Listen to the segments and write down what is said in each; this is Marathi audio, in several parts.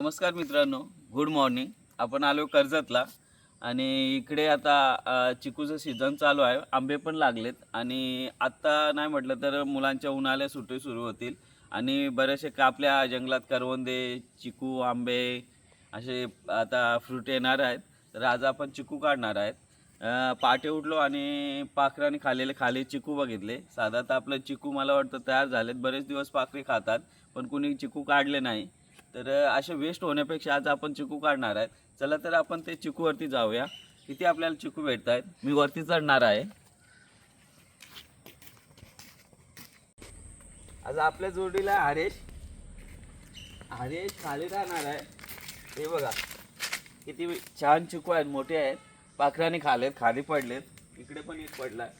नमस्कार मित्रांनो गुड मॉर्निंग आपण आलो कर्जतला आणि इकडे आता चिकूचं सीझन चालू आहे. आंबे पण लागलेत आणि आत्ता नाही म्हटलं तर मुलांच्या उन्हाळ्या सुट्टी सुरू होतील. आणि बरेचसे का आपल्या जंगलात करवंदे चिकू आंबे असे आता फ्रूट येणार आहेत. तर आज आपण चिकू काढणार आहेत. पाटे उठलो आणि पाखराने खालेले खाली चिकू बघितले. साधा तर आपलं चिकू मला वाटतं तयार झालेत. बरेच दिवस पाखरे खातात पण कुणी चिकू काढले नाही. तर अशा असे वेस्ट होण्यापेक्षा आज आपण चिकू काढणार आहेत चला तर आपण ते चिकूवरती जाऊया. किती आपल्याला चिकू भेटत आहेत मी वरती चढणार आहे. आज आपल्या जोडीला हरेश हरेश खाली राहणार आहे. हे बघा किती छान चिकू आहेत मोठे आहेत. पाखराने खालेत खाली पडलेत. इकडे पण एक पडलाय.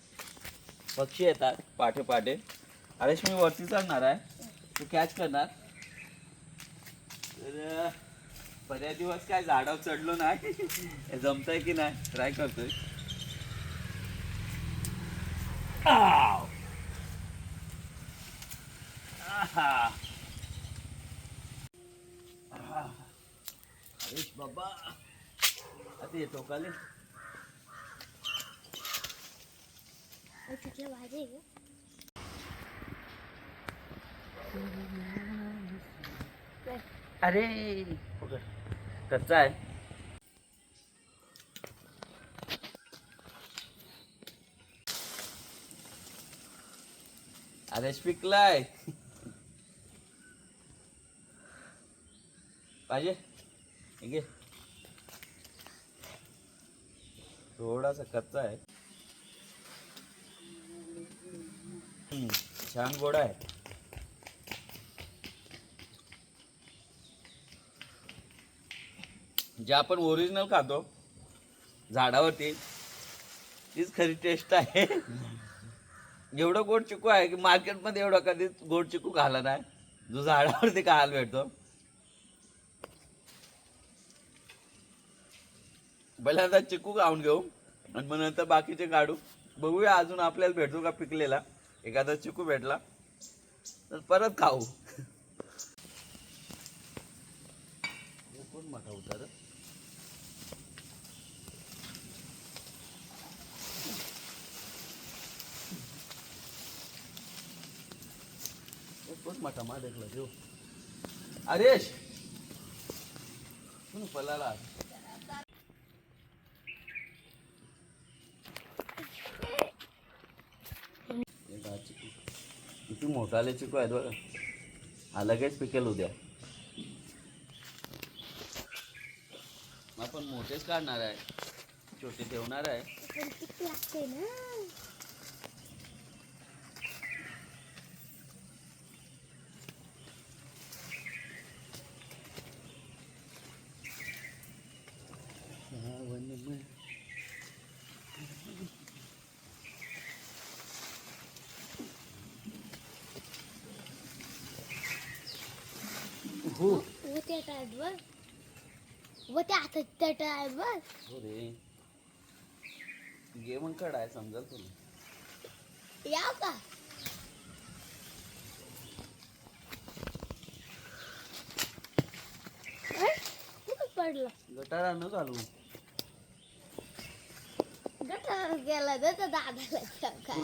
पक्षी येतात पाठे पाठे हरेश मी वरती चढणार आहे. तू कॅच करणार. तर बऱ्याच दिवस काय झाडावर चढलो नाही. जमतंय की नाही? ट्राय करतोय. आव. बाबा. आता येतो काले तिथलं भाजी अरे. कच्चा आहे. अरे पिकलाय. पाहिजे? हे घे. थोडासा कच्चा आहे. छान गोडा आहे. जे आपण ओरिजिनल खातो झाडावरती तीच खरी टेस्ट आहे. एवढं गोड चिकू आहे की मार्केटमध्ये एवढा कधीच गोड चिकू खाला नाही. जो झाडावरती खायला भेटतो. पहिल्यांदा आता चिकू खाऊन घेऊ आणि मग नंतर बाकीचे काढू. बघूया अजून आपल्याला भेटतो का पिकलेला. एखादा चिकू भेटला तर परत खाऊ. कोण मोठा उतार? कोण मोठा मा देखला देऊ अरेश! तू पलाला एक हा चिकू. किती मोठाले चिकू आहेत बघा हा लगेच पिकेल उद्या. आपण मोठेच काढणार आहे. छोटे ठेवणार आहे पण किती लागते ना हो. व त्या टायरवर व त्या हातात त्या टायरवर हो रे. गेम कड आहे समजा तुला. याव का? अरे, कुठं पडलं? गटार न चालू गटार गेला तर दादाला चौका.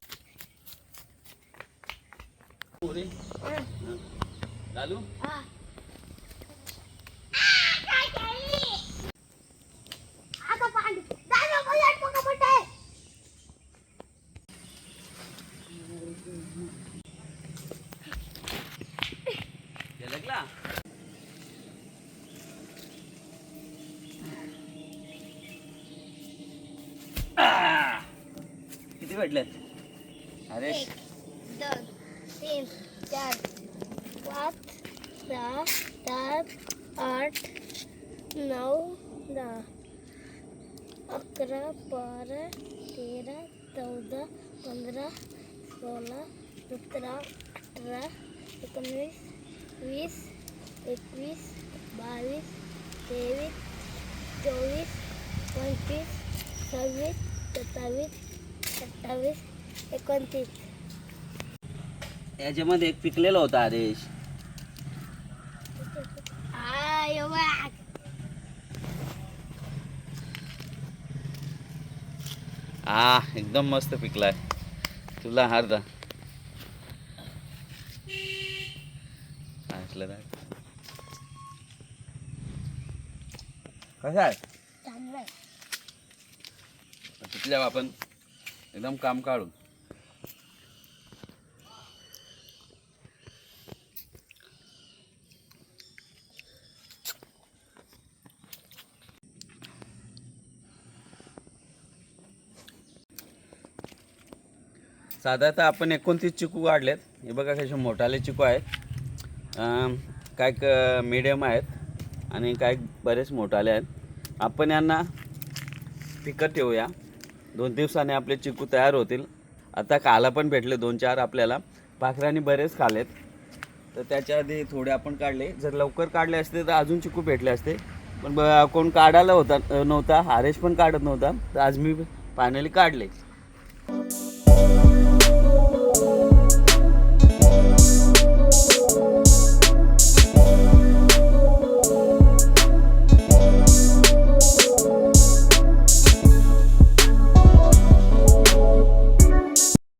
हो रे. हं. चालू हा. काय केली? आता पाणी दादा मला पका पटाय लागला किती भेटले अरे दोन तीन चार पाच सहा सात आठ नऊ दहा अकरा बारा तेरा चौदा पंधरा सोळा सतरा अठरा एकोणवीस वीस एकवीस बावीस तेवीस चोवीस पंचवीस सव्वीस सत्तावीस सत्तावीस एकोणतीस. याच्यामध्ये एक पिकलेला होता आदेश. आ एकदम मस्त पिकलाय. तुला हारदा असलं काय कसं आहे? चांगलं आहे. तिथल्या आपण एकदम काम काढू साधारणतः आपण एकोणतीस चिकू काढलेत. हे बघा कसे मोठाले चिकू आहेत. काय क मिडियम आहेत आणि काय बरेच मोठाले आहेत. आपण यांना पिकत ठेवूया. दोन दिवसाने आपले चिकू तयार होतील. आता काला पण भेटले दोन चार आपल्याला. पाखरांनी बरेच खालेत. तर त्याच्या आधी थोडे आपण काढले. जर लवकर काढले असते तर अजून चिकू भेटले असते. पण ब- कोण काढायला होता नव्हता. हारेश पण काढत नव्हता. तर आज मी फायनली काढले.